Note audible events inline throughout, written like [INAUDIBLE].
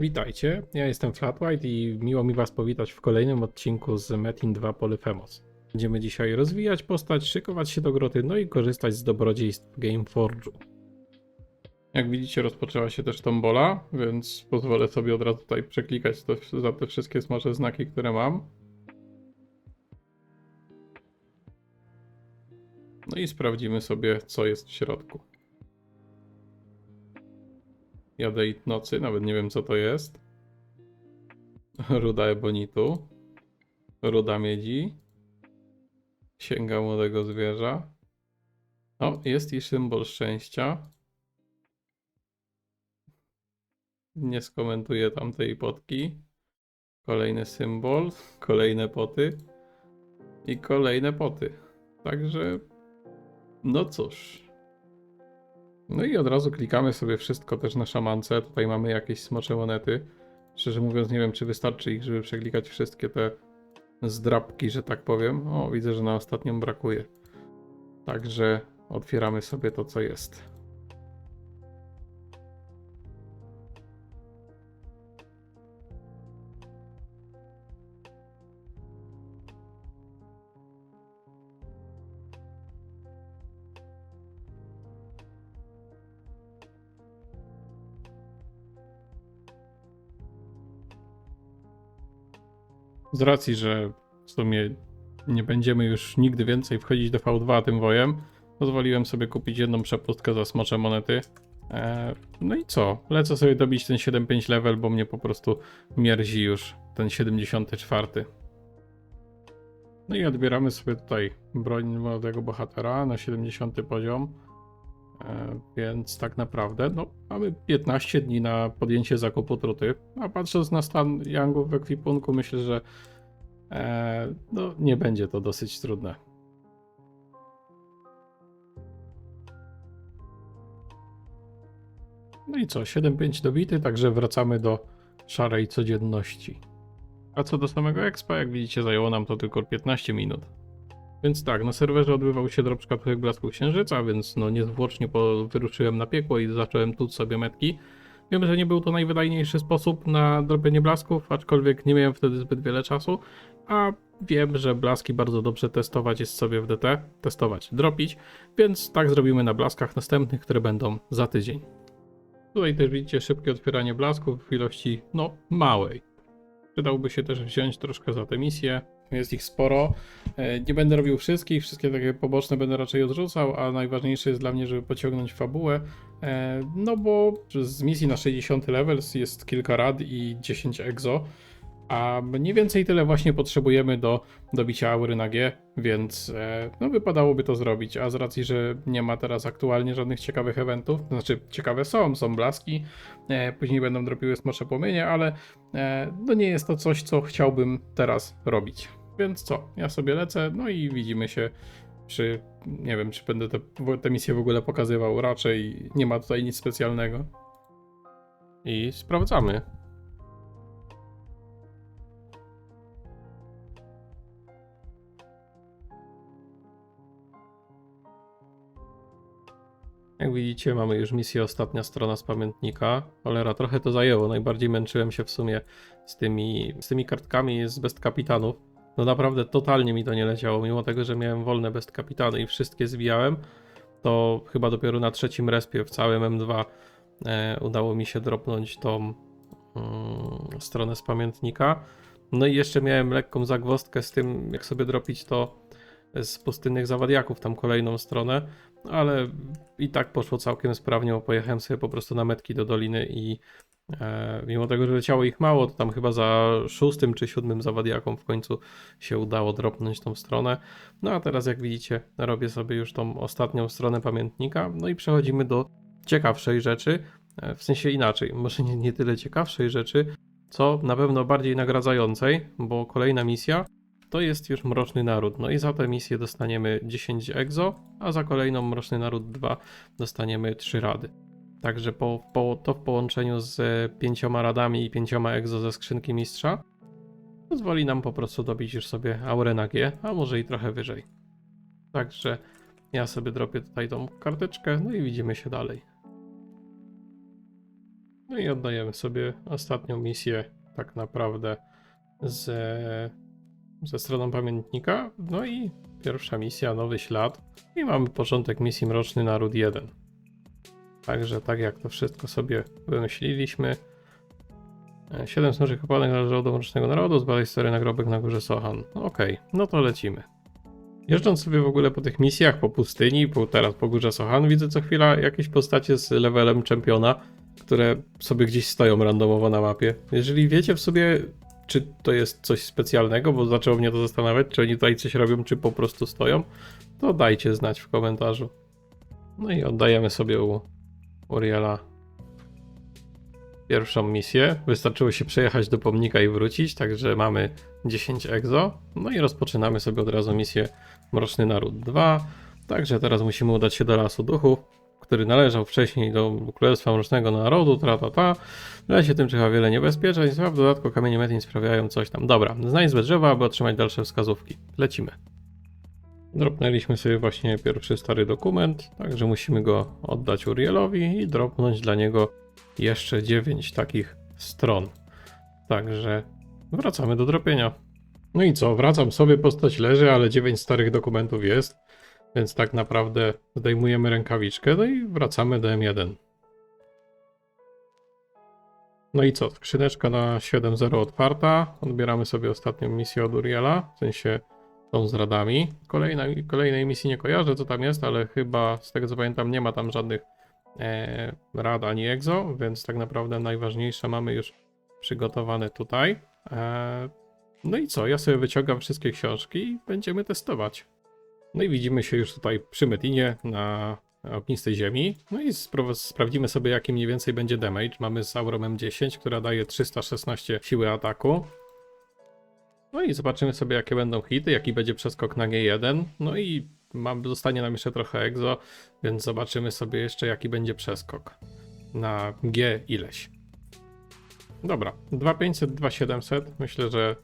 Witajcie, ja jestem Flatwhite i miło mi Was powitać w kolejnym odcinku z Metin 2 Polyphemos. Będziemy dzisiaj rozwijać postać, szykować się do groty, no i korzystać z dobrodziejstw Gameforge'u. Jak widzicie rozpoczęła się też tombola, więc pozwolę sobie od razu tutaj przeklikać to, za te wszystkie smacze znaki, które mam. No i sprawdzimy sobie, co jest w środku. Jadeit nocy, nawet nie wiem co to jest. [LAUGHS] Ruda ebonitu. Ruda miedzi. Księga młodego zwierza. O, jest i symbol szczęścia. Nie skomentuję tamtej potki. Kolejny symbol, kolejne poty i kolejne poty. Także, no cóż. No i od razu klikamy sobie wszystko też na szamance. Tutaj mamy jakieś smocze monety. Szczerze mówiąc, nie wiem, czy wystarczy ich, żeby przeklikać wszystkie te zdrabki, że tak powiem. O, widzę, że na ostatnią brakuje. Także otwieramy sobie to, co jest. Z racji, że w sumie nie będziemy już nigdy więcej wchodzić do V2 tym wojem, pozwoliłem sobie kupić jedną przepustkę za smocze monety. Eee, no i co? Lecę sobie dobić ten 7.5 level, bo mnie po prostu mierzi już ten 74. No i odbieramy sobie tutaj broń młodego bohatera na 70 poziom. E, Więc tak naprawdę no, mamy 15 dni na podjęcie zakupu truty. A patrząc na stan Yangów w ekwipunku, myślę, że e, no, nie będzie to dosyć trudne. No i co, 7.5 dobity, także wracamy do szarej codzienności. A co do samego expa, jak widzicie, zajęło nam to tylko 15 minut. Więc tak, na serwerze odbywał się drop szkatułek blasku księżyca, więc no niezwłocznie po, wyruszyłem na piekło i zacząłem tuć sobie metki. Wiem, że nie był to najwydajniejszy sposób na drobienie blasków, aczkolwiek nie miałem wtedy zbyt wiele czasu, a wiem, że blaski bardzo dobrze testować jest sobie w DT, testować, dropić, więc tak zrobimy na blaskach następnych, które będą za tydzień. Tutaj też widzicie szybkie otwieranie blasków w ilości, no, małej. Przydałby się też wziąć troszkę za tę misję. Jest ich sporo. E, Nie będę robił wszystkich, wszystkie takie poboczne będę raczej odrzucał, a najważniejsze jest dla mnie, żeby pociągnąć fabułę. E, No bo z misji na 60 level jest kilka rad i 10 exo. A mniej więcej tyle właśnie potrzebujemy do dobicia aury na G, więc e, no wypadałoby to zrobić. A z racji, że nie ma teraz aktualnie żadnych ciekawych eventów, znaczy ciekawe są, są blaski, później będą dropiły smocze płomienie, ale no nie jest to coś, co chciałbym teraz robić. Więc co, ja sobie lecę, no i widzimy się przy, nie wiem, czy będę te, te misje w ogóle pokazywał, raczej nie ma tutaj nic specjalnego. I sprawdzamy. Jak widzicie, mamy już misję ostatnia strona z pamiętnika. Cholera, trochę to zajęło. Najbardziej męczyłem się w sumie z tymi, z tymi kartkami z best kapitanów. No naprawdę totalnie mi to nie leciało, mimo tego, że miałem wolne best kapitany i wszystkie zwijałem, to chyba dopiero na trzecim respie w całym M2 e, udało mi się dropnąć tą mm, stronę z pamiętnika. No i jeszcze miałem lekką zagwozdkę z tym, jak sobie dropić to z pustynnych zawadiaków, tam kolejną stronę, ale i tak poszło całkiem sprawnie, bo pojechałem sobie po prostu na metki do doliny i mimo tego, że leciało ich mało, to tam chyba za szóstym czy siódmym zawadiakom w końcu się udało dropnąć tą stronę. No a teraz jak widzicie, robię sobie już tą ostatnią stronę pamiętnika, no i przechodzimy do ciekawszej rzeczy, e, w sensie inaczej, może nie, nie tyle ciekawszej rzeczy, co na pewno bardziej nagradzającej, bo kolejna misja to jest już Mroczny Naród. No i za tę misję dostaniemy 10 egzo, a za kolejną Mroczny Naród 2 dostaniemy 3 rady. Także po, po, to w połączeniu z pięcioma radami i pięcioma egzo ze skrzynki mistrza pozwoli nam po prostu dobić już sobie aurę na G, a może i trochę wyżej. Także ja sobie dropię tutaj tą karteczkę, no i widzimy się dalej. No i oddajemy sobie ostatnią misję, tak naprawdę, ze, ze stroną pamiętnika. No i pierwsza misja, nowy ślad. I mamy początek misji Mroczny Naród 1. Także tak jak to wszystko sobie wymyśliliśmy. E, Siedem smaczek kopalnych należało do Mrocznego Narodu, zbadaj historię nagrobek na górze Sohan. Okej, no to lecimy. Jeżdżąc sobie w ogóle po tych misjach, po pustyni, po, teraz po górze Sohan, widzę co chwila jakieś postacie z levelem czempiona, które sobie gdzieś stoją randomowo na mapie. Jeżeli wiecie w sobie, czy to jest coś specjalnego, bo zaczęło mnie to zastanawiać, czy oni tutaj coś robią, czy po prostu stoją, to dajcie znać w komentarzu. No i oddajemy sobie u Uriela pierwszą misję. Wystarczyło się przejechać do pomnika i wrócić, także mamy 10 egzo. No i rozpoczynamy sobie od razu misję Mroczny Naród 2. Także teraz musimy udać się do Lasu Duchów, który należał wcześniej do Królestwa Mrocznego Narodu, tra ta ta. W lesie tym czyha wiele niebezpieczeństw, w dodatku kamienie metin sprawiają coś tam. Dobra, znajdź złe drzewa, aby otrzymać dalsze wskazówki. Lecimy. Dropnęliśmy sobie właśnie pierwszy stary dokument, także musimy go oddać Urielowi i dropnąć dla niego jeszcze 9 takich stron. Także wracamy do dropienia. No i co, wracam sobie, postać leży, ale 9 starych dokumentów jest, więc tak naprawdę zdejmujemy rękawiczkę, no i wracamy do M1. No i co, skrzyneczka na 7.0 otwarta, odbieramy sobie ostatnią misję od Uriela, w sensie tą z radami. Kolejna, kolejnej misji nie kojarzę, co tam jest, ale chyba z tego co pamiętam nie ma tam żadnych e, rad ani egzo, więc tak naprawdę najważniejsze mamy już przygotowane tutaj. E, no i co, ja sobie wyciągam wszystkie książki i będziemy testować. No i widzimy się już tutaj przy Metinie na ognistej ziemi. No i sprawdzimy sobie jaki mniej więcej będzie damage. Mamy z aurą M10, która daje 316 siły ataku. No i zobaczymy sobie jakie będą hity, jaki będzie przeskok na G1. No i mam, zostanie nam jeszcze trochę egzo, więc zobaczymy sobie jeszcze jaki będzie przeskok na G ileś. Dobra, 2500, 2700. Myślę, że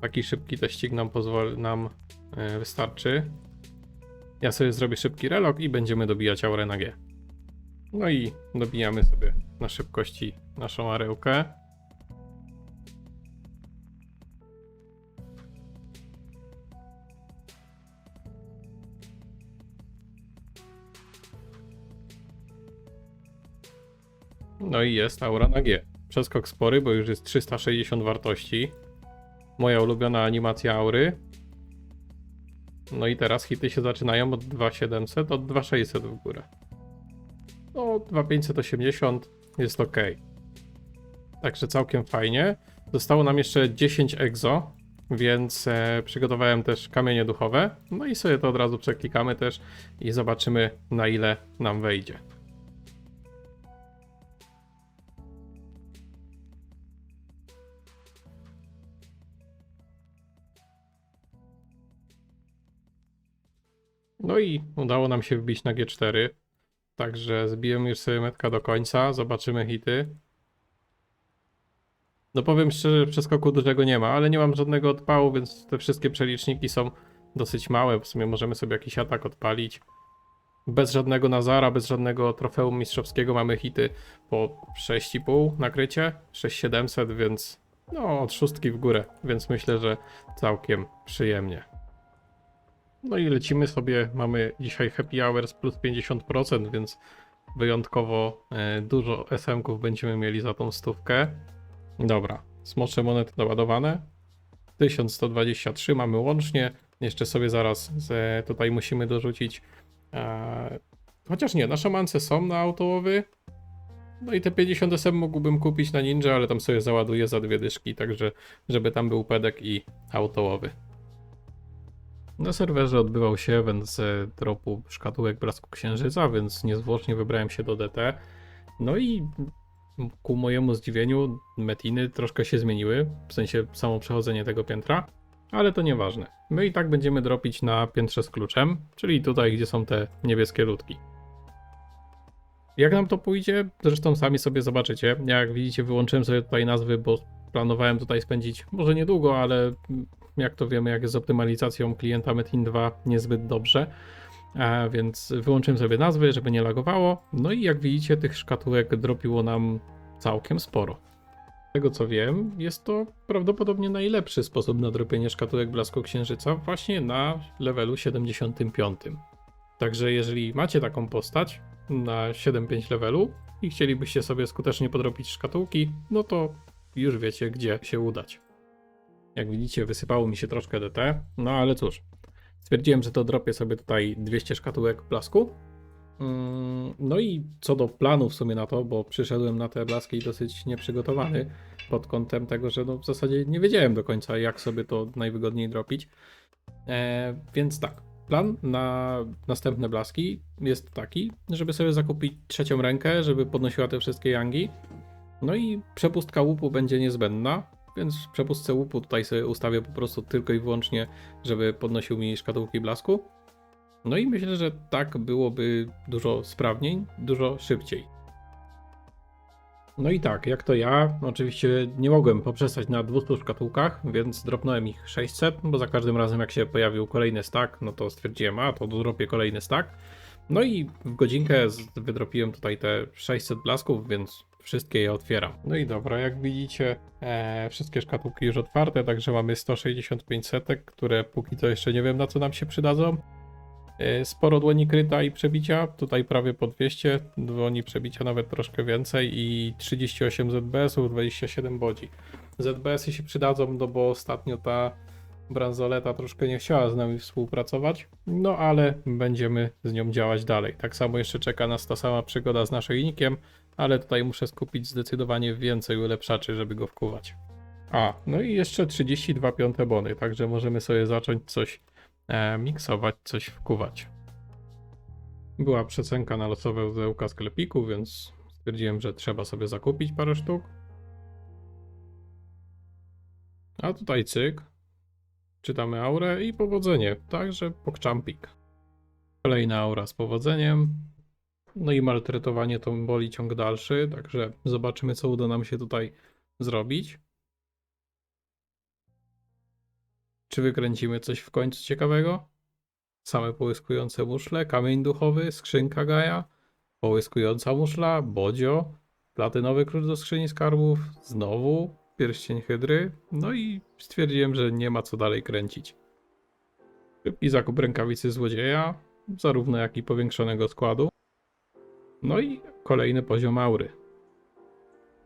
taki szybki teścik nam pozwoli, nam e, wystarczy. Ja sobie zrobię szybki relog i będziemy dobijać aurę na G. No i dobijamy sobie na szybkości naszą arełkę. No i jest aura na G. Przeskok spory, bo już jest 360 wartości. Moja ulubiona animacja aury. No i teraz hity się zaczynają od 2700, od 2600 w górę. No, 2580 jest ok. Także całkiem fajnie. Zostało nam jeszcze 10 exo, więc e, przygotowałem też kamienie duchowe. No i sobie to od razu przeklikamy też i zobaczymy na ile nam wejdzie. No i udało nam się wbić na G4. Także zbijemy już sobie metka do końca, zobaczymy hity. No powiem szczerze, przeskoku dużego nie ma, ale nie mam żadnego odpału, więc te wszystkie przeliczniki są dosyć małe. W sumie możemy sobie jakiś atak odpalić. Bez żadnego Nazara, bez żadnego trofeum mistrzowskiego mamy hity po 6,5 nakrycie, 6700, więc no od szóstki w górę, więc myślę, że całkiem przyjemnie. No i lecimy sobie. Mamy dzisiaj happy hours plus 50%, więc wyjątkowo e, dużo SM-ków będziemy mieli za tą stówkę. Dobra, smocze monety doładowane. 1123 mamy łącznie. Jeszcze sobie zaraz z, tutaj musimy dorzucić. E, chociaż nie, na szamance są na autołowy. No i te 50 SM mógłbym kupić na ninja, ale tam sobie załaduję za dwie dyszki, także żeby tam był pedek i autołowy. Na serwerze odbywał się event z dropu szkatułek Blasku Księżyca, więc niezwłocznie wybrałem się do DT. No i ku mojemu zdziwieniu metiny troszkę się zmieniły, w sensie samo przechodzenie tego piętra, ale to nieważne. My i tak będziemy dropić na piętrze z kluczem, czyli tutaj, gdzie są te niebieskie ludki. Jak nam to pójdzie? Zresztą sami sobie zobaczycie. Jak widzicie, wyłączyłem sobie tutaj nazwy, bo planowałem tutaj spędzić może niedługo, ale jak to wiemy, jak jest z optymalizacją klienta Metin 2 niezbyt dobrze. A więc wyłączyłem sobie nazwy, żeby nie lagowało. No i jak widzicie, tych szkatułek dropiło nam całkiem sporo. Z tego co wiem, jest to prawdopodobnie najlepszy sposób na dropienie szkatułek blasku księżyca właśnie na levelu 75. Także jeżeli macie taką postać na 7-5 levelu i chcielibyście sobie skutecznie podrobić szkatułki, no to już wiecie gdzie się udać. Jak widzicie wysypało mi się troszkę DT, no ale cóż. Stwierdziłem, że to dropię sobie tutaj 200 szkatułek blasku. Mm, No i co do planu w sumie na to, bo przyszedłem na te blaski dosyć nieprzygotowany pod kątem tego, że no w zasadzie nie wiedziałem do końca jak sobie to najwygodniej dropić. E, więc tak, plan na następne blaski jest taki, żeby sobie zakupić trzecią rękę, żeby podnosiła te wszystkie yangi. No i przepustka łupu będzie niezbędna, więc w przepustce łupu tutaj sobie ustawię po prostu tylko i wyłącznie, żeby podnosił mi szkatułki blasku. No i myślę, że tak byłoby dużo sprawniej, dużo szybciej. No i tak, jak to ja, oczywiście nie mogłem poprzestać na 200 szkatułkach, więc dropnąłem ich 600, bo za każdym razem jak się pojawił kolejny stack, no to stwierdziłem, a to dodropię kolejny stack. No i w godzinkę wydropiłem tutaj te 600 blasków, więc wszystkie je otwieram. No i dobra, jak widzicie, e, wszystkie szkatułki już otwarte, także mamy 165 setek, które póki co jeszcze nie wiem na co nam się przydadzą. E, Sporo dłoni kryta i przebicia, tutaj prawie po 200, dłoni przebicia nawet troszkę więcej i 38 ZBS-ów, 27 bodzi. ZBS-y się przydadzą, no bo ostatnio ta bransoleta troszkę nie chciała z nami współpracować, no ale będziemy z nią działać dalej. Tak samo jeszcze czeka nas ta sama przygoda z naszyjnikiem, ale tutaj muszę skupić zdecydowanie więcej ulepszaczy, żeby go wkuwać. A, no i jeszcze 32 piąte bony, także możemy sobie zacząć coś e, miksować, coś wkuwać. Była przecenka na losowe uzełka sklepiku, więc stwierdziłem, że trzeba sobie zakupić parę sztuk. A tutaj cyk. Czytamy aurę i powodzenie, także pokczampik. Kolejna aura z powodzeniem. No i maltretowanie to boli ciąg dalszy, także zobaczymy co uda nam się tutaj zrobić. Czy wykręcimy coś w końcu ciekawego? Same połyskujące muszle, kamień duchowy, skrzynka Gaja, połyskująca muszla, bodzio, platynowy klucz do skrzyni skarbów, znowu pierścień hydry, no i stwierdziłem, że nie ma co dalej kręcić. Szybki zakup rękawicy złodzieja, zarówno jak i powiększonego składu. No i kolejny poziom aury.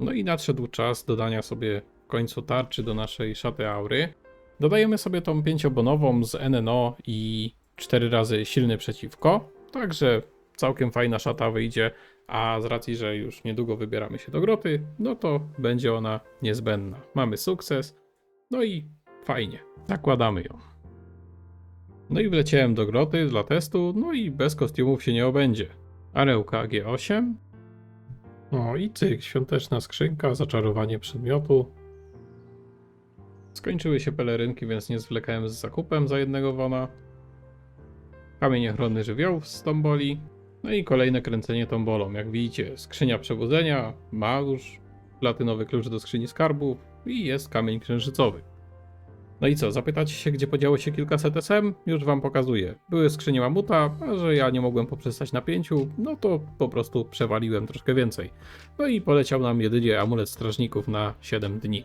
No i nadszedł czas dodania sobie końcu tarczy do naszej szaty aury. Dodajemy sobie tą pięciobonową z NNO i 4 razy silny przeciwko, także całkiem fajna szata wyjdzie, a z racji, że już niedługo wybieramy się do groty, no to będzie ona niezbędna. Mamy sukces, no i fajnie, zakładamy ją. No i wleciałem do groty dla testu, no i bez kostiumów się nie obędzie. Arełka G8. O i cyk, świąteczna skrzynka, zaczarowanie przedmiotu. Skończyły się pelerynki, więc nie zwlekałem z zakupem za jednego wona. Kamień ochronny żywiołów z tomboli. No i kolejne kręcenie tombolą. Jak widzicie, skrzynia przebudzenia, ma już platynowy klucz do skrzyni skarbów i jest kamień księżycowy. No i co, zapytacie się, gdzie podziało się kilkaset SM? Już wam pokazuję. Były skrzynie mamuta, a że ja nie mogłem poprzestać na pięciu, no to po prostu przewaliłem troszkę więcej. No i poleciał nam jedynie amulet strażników na 7 dni.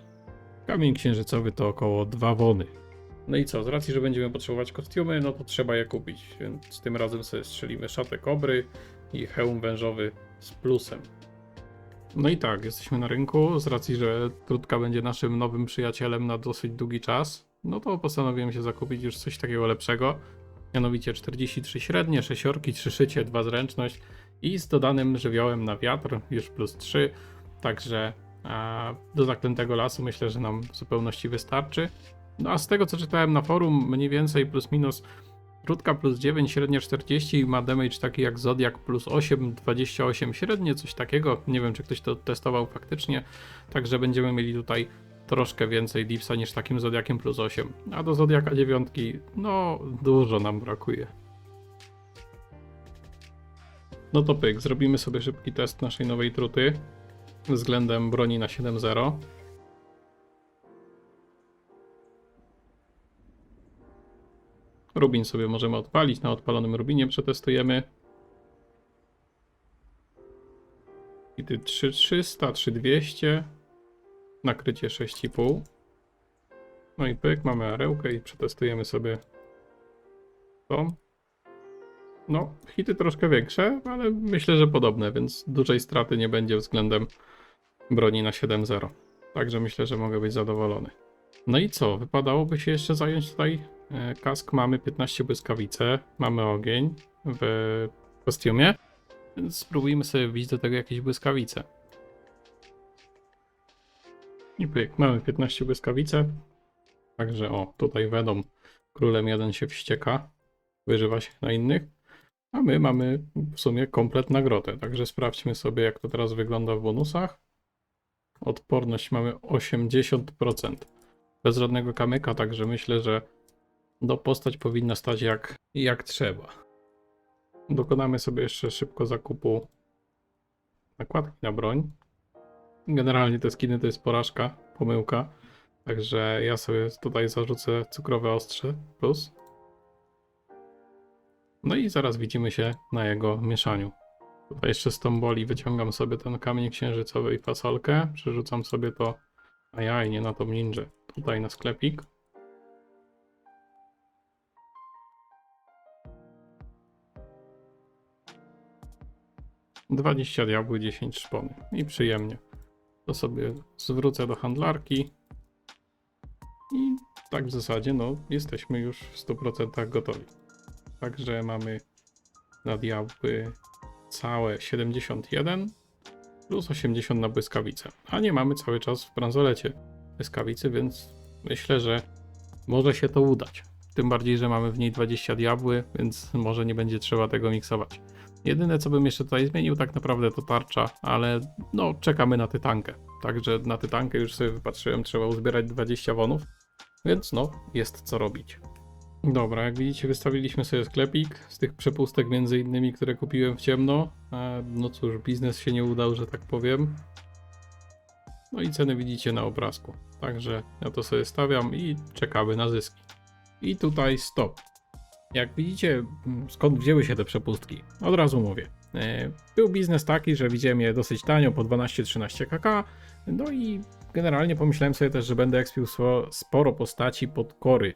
Kamień księżycowy to około 2 wony. No i co, z racji, że będziemy potrzebować kostiumy, no to trzeba je kupić, więc tym razem sobie strzelimy szatę kobry i hełm wężowy z plusem. No i tak, jesteśmy na rynku, z racji, że Trutka będzie naszym nowym przyjacielem na dosyć długi czas, no to postanowiłem się zakupić już coś takiego lepszego, mianowicie 43 średnie, 6 3 szycie, 2 zręczność i z dodanym żywiołem na wiatr, już plus 3, także a, do zaklętego lasu myślę, że nam w zupełności wystarczy. No a z tego co czytałem na forum, mniej więcej plus minus krótka plus 9, średnia 40 ma damage taki jak Zodiak plus 8, 28 średnie, coś takiego. Nie wiem czy ktoś to testował faktycznie, także będziemy mieli tutaj troszkę więcej dipsa niż takim Zodiakiem plus 8. A do Zodiaka 9, no dużo nam brakuje. No to pyk, zrobimy sobie szybki test naszej nowej truty względem broni na 7.0. Rubin sobie możemy odpalić, na odpalonym Rubinie przetestujemy. Hity 3300, 3200. Nakrycie 6,5. No i pyk, mamy arełkę i przetestujemy sobie to. No, hity troszkę większe, ale myślę, że podobne, więc dużej straty nie będzie względem broni na 7.0. Także myślę, że mogę być zadowolony. No i co? Wypadałoby się jeszcze zająć tutaj. e, Kask mamy 15 błyskawice, mamy ogień w kostiumie, więc spróbujmy sobie wbić do tego jakieś błyskawice. I pyk, mamy 15 błyskawice. Także o, tutaj Venom królem jeden się wścieka, wyżywa się na innych. A my mamy w sumie komplet nagrodę, także sprawdźmy sobie jak to teraz wygląda w bonusach. Odporność mamy 80%. Bez żadnego kamyka, także myślę, że do postać powinna stać jak, jak trzeba. Dokonamy sobie jeszcze szybko zakupu nakładki na broń. Generalnie te skiny to jest porażka, pomyłka. Także ja sobie tutaj zarzucę cukrowe ostrze plus. No i zaraz widzimy się na jego mieszaniu. Tutaj jeszcze z tą boli wyciągam sobie ten kamień księżycowy i fasolkę. Przerzucam sobie to, ajaj, nie na tą ninję. Tutaj na sklepik. Dwadzieścia diabły, 10 szpony. I przyjemnie. To sobie zwrócę do handlarki. I tak w zasadzie, no, jesteśmy już w 100% gotowi. Także mamy na diabły całe 71 plus 80 na błyskawice. A nie mamy cały czas w bransolecie błyskawicy, więc myślę, że może się to udać. Tym bardziej, że mamy w niej 20 diabły, więc może nie będzie trzeba tego miksować. Jedyne co bym jeszcze tutaj zmienił tak naprawdę to tarcza, ale no czekamy na tytankę. Także na tytankę już sobie wypatrzyłem, trzeba uzbierać 20 wonów, więc no jest co robić. Dobra, jak widzicie wystawiliśmy sobie sklepik z tych przepustek między innymi, które kupiłem w ciemno. E, No cóż, biznes się nie udał, że tak powiem. No i ceny widzicie na obrazku. Także ja to sobie stawiam i czekamy na zyski. I tutaj stop. Jak widzicie, mm, skąd wzięły się te przepustki? Od razu mówię. E, Był biznes taki, że widziałem je dosyć tanio, po 12-13 kk. No i generalnie pomyślałem sobie też, że będę ekspił sporo postaci pod kory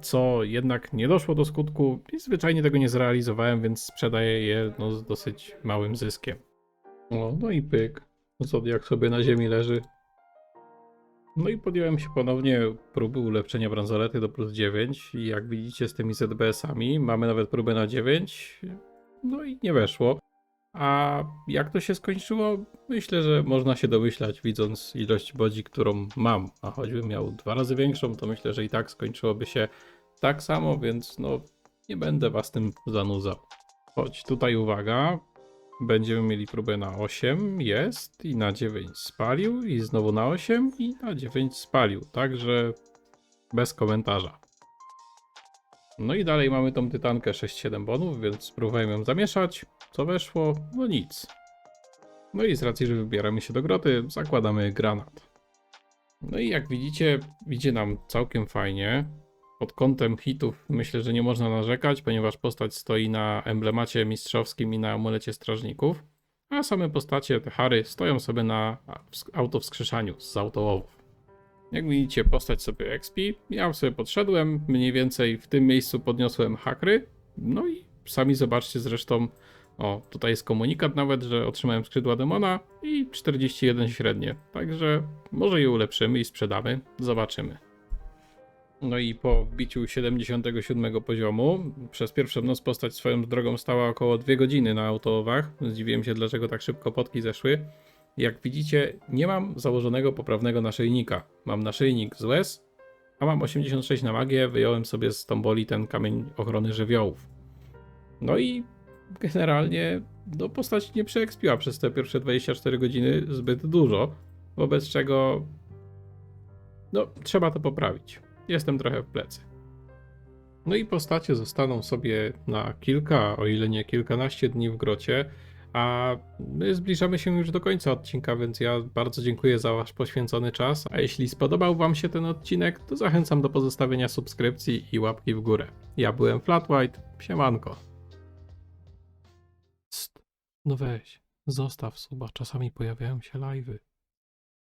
co jednak nie doszło do skutku i zwyczajnie tego nie zrealizowałem, więc sprzedaję je no, z dosyć małym zyskiem. O, no i pyk. Zodiak sobie na ziemi leży. No i podjąłem się ponownie próby ulepszenia bransolety do plus 9 i jak widzicie z tymi ZBS-ami mamy nawet próbę na 9, no i nie weszło. A jak to się skończyło? Myślę, że można się domyślać, widząc ilość bodzi, którą mam. A choćbym miał dwa razy większą, to myślę, że i tak skończyłoby się tak samo, więc no nie będę was tym zanudzał. Chodź, tutaj uwaga. Będziemy mieli próbę na 8, jest, i na 9 spalił, i znowu na 8, i na 9 spalił. Także bez komentarza. No i dalej mamy tą tytankę 6-7 bonów, więc spróbujemy ją zamieszać. Co weszło? No nic. No i z racji, że wybieramy się do groty, zakładamy granat. No i jak widzicie, idzie nam całkiem fajnie. Pod kątem hitów myślę, że nie można narzekać, ponieważ postać stoi na emblemacie mistrzowskim i na amulecie strażników, a same postacie, te hary, stoją sobie na autowskrzeszaniu z autołowów. Jak widzicie, postać sobie XP. Ja sobie podszedłem, mniej więcej w tym miejscu podniosłem hakry. No i sami zobaczcie zresztą, o, tutaj jest komunikat nawet, że otrzymałem skrzydła demona i 41 średnie. Także może je ulepszymy i sprzedamy. Zobaczymy. No i po wbiciu 77 poziomu, przez pierwszą noc postać swoją drogą stała około 2 godziny na autowach. Zdziwiłem się, dlaczego tak szybko potki zeszły. Jak widzicie, nie mam założonego poprawnego naszyjnika. Mam naszyjnik z łez, a mam 86 na magię. Wyjąłem sobie z tomboli ten kamień ochrony żywiołów. No i generalnie no, postać nie przeekspiła przez te pierwsze 24 godziny zbyt dużo, wobec czego no, trzeba to poprawić. Jestem trochę w plecy. No i postacie zostaną sobie na kilka, o ile nie kilkanaście dni w grocie, a my zbliżamy się już do końca odcinka, więc ja bardzo dziękuję za Wasz poświęcony czas. A jeśli spodobał Wam się ten odcinek, to zachęcam do pozostawienia subskrypcji i łapki w górę. Ja byłem Flat White, siemanko. Psst, no weź. Zostaw suba, czasami pojawiają się live'y.